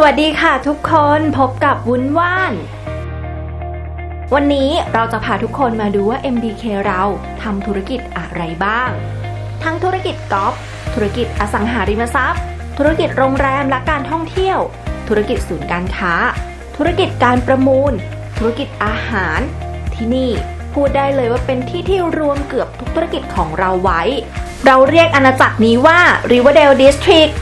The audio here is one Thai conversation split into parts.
สวัสดีค่ะทุกคนพบกับวุ้นว่าน วันนี้เราจะพาทุกคนมาดูว่า MBK เราทำธุรกิจอะไรบ้าง ทั้งธุรกิจกอล์ฟธุรกิจอสังหาริมทรัพย์ ธุรกิจโรงแรมและการท่องเที่ยว ธุรกิจศูนย์การค้า ธุรกิจการประมูล ธุรกิจอาหาร ที่นี่พูดได้เลยว่าเป็นที่ที่รวมเกือบทุกธุรกิจของเราไว้ เราเรียกอาณาจักรนี้ว่า Riverdale District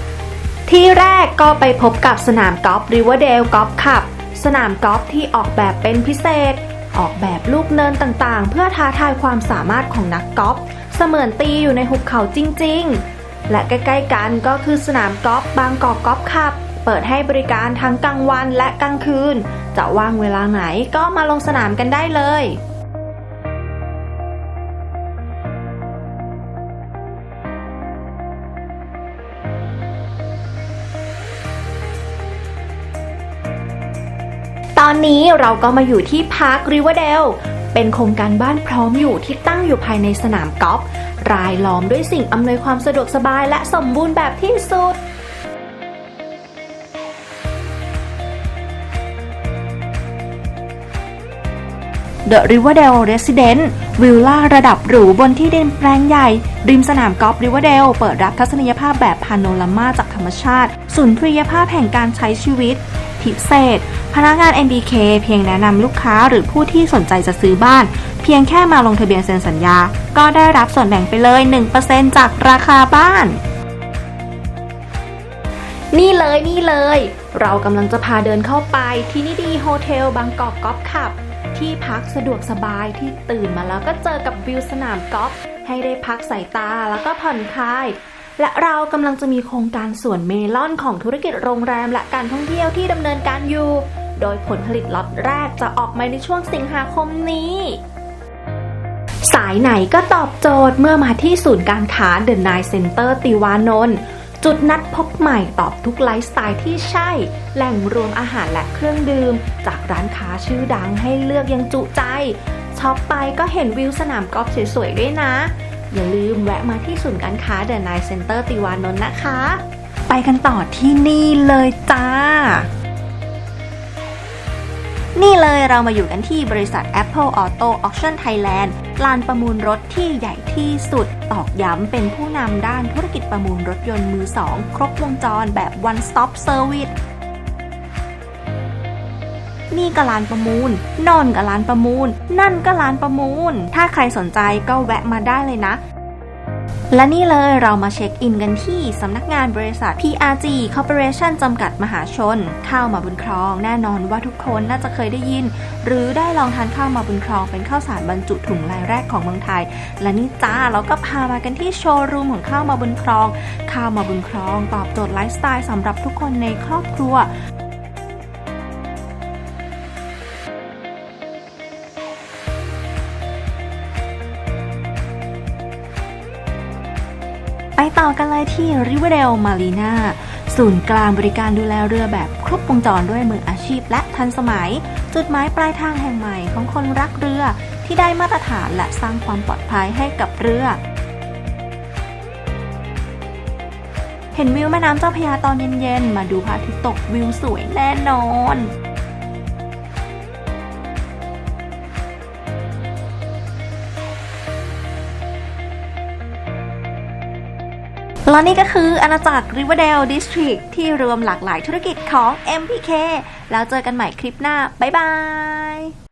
ที่แรกก็ไปพบกับสนามกอล์ฟ Riverdale Golf Club สนามกอล์ฟที่ออกแบบเป็นพิเศษ ออกแบบลูกเนินต่างๆ เพื่อท้าทายความสามารถของนักกอล์ฟเสมือนตีอยู่ในหุบเขาจริงๆ และใกล้ๆกันก็คือสนามกอล์ฟบางกอกกอล์ฟคลับเปิดให้บริการทั้งกลางวันและกลางคืน จะว่างเวลาไหนก็มาลงสนามกันได้เลย อนนี้เราก็มาอยู่ที่พาร์คริเวอร์เดล เป็นโครงการบ้านพร้อมอยู่ที่ตั้งอยู่ภายในสนามกอล์ฟรายล้อมด้วยสิ่งอำนวยความสะดวกสบายและสมบูรณ์แบบที่สุด The Riverdale Residence วิลล่าระดับหรูบนที่ดินแปลงใหญ่ ริมสนามกอล์ฟ Riverdale เปิดรับทัศนียภาพแบบพาโนรามาจากธรรมชาติ สุนทรียภาพแห่งการใช้ชีวิต พิเศษ พนักงาน MBK เพียงแนะนำลูกค้าหรือผู้ที่สนใจจะซื้อบ้าน เพียงแค่มาลงทะเบียนเซ็นสัญญา ก็ได้รับส่วนแบ่งไปเลย 1%จากราคาบ้าน นี่เลยนี่เลย เรากำลังจะพาเดินเข้าไปที่นิดีโฮเทลบางกอกกอล์ฟคลับ ที่พักสะดวกสบายที่ตื่นมาแล้วก็เจอกับวิวสนามกอล์ฟให้ได้พักสายตาแล้วก็ผ่อนคลายและเรากำลังจะมีโครงการสวนเมลอนของธุรกิจโรงแรมและการท่องเที่ยวที่ดำเนินการอยู่ โดยผลผลิตล็อตแรกจะออกมาในช่วงสิงหาคมนี้สายไหนก็ตอบโจทย์เมื่อมาที่ศูนย์การค้าเดอะไนเซ็นเตอร์ติวานนท์จุดนัดพบใหม่ตอบทุกไลฟ์สไตล์ที่ใช่ แหล่งรวมอาหารและเครื่องดื่ม จากร้านค้าชื่อดังให้เลือกยังจุใจช็อปไปก็เห็นวิวสนามกอล์ฟสวยๆด้วยนะ อย่าลืมแวะมาที่ศูนย์การค้าเดอะไนเซ็นเตอร์ติวานนท์นะคะ ไปกันต่อที่นี่เลยจ้า เรามาอยู่กันที่บริษัท Apple Auto Auction Thailand ลานประมูลรถที่ใหญ่ที่สุด ตอกย้ำเป็นผู้นำด้านธุรกิจประมูลรถยนต์มือสองครบวงจรแบบ one stop service นี่ก็ลานประมูลนอนก็ลานประมูล นั่นก็ลานประมูล ถ้าใครสนใจก็แวะมาได้เลยนะ และนี่เลยเรามาเช็คอินกันที่สำนักงานบริษัท PRG Corporation จำกัดมหาชน ข้าวมาบุญครอง แน่นอนว่าทุกคนน่าจะเคยได้ยิน หรือได้ลองทานข้าวมาบุญครองเป็นข้าวสารบรรจุถุงรายแรกของเมืองไทย และนี่จ้าเราก็พามากันที่โชว์รูมของข้าวมาบุญครอง ข้าวมาบุญครอง ตอบโจทย์ไลฟ์สไตล์สำหรับทุกคนในครอบครัว ไปต่อกันเลยที่ Riverdale Marina ศูนย์กลางบริการดูแลเรือแบบครบวงจรด้วยมืออาชีพและทันสมัย จุดหมายปลายทางแห่งใหม่ของคนรักเรือที่ได้มาตรฐานและสร้างความปลอดภัยให้กับเรือ เห็นวิวแม่น้ำเจ้าพยาตอนเย็นๆ มาดูพระอาทิตย์ตกวิวสวยแน่นอน และนี่ก็คืออาณาจักร Riverdale District ที่รวมหลากหลายธุรกิจของ MPK แล้วเจอกันใหม่คลิปหน้า บ๊ายบาย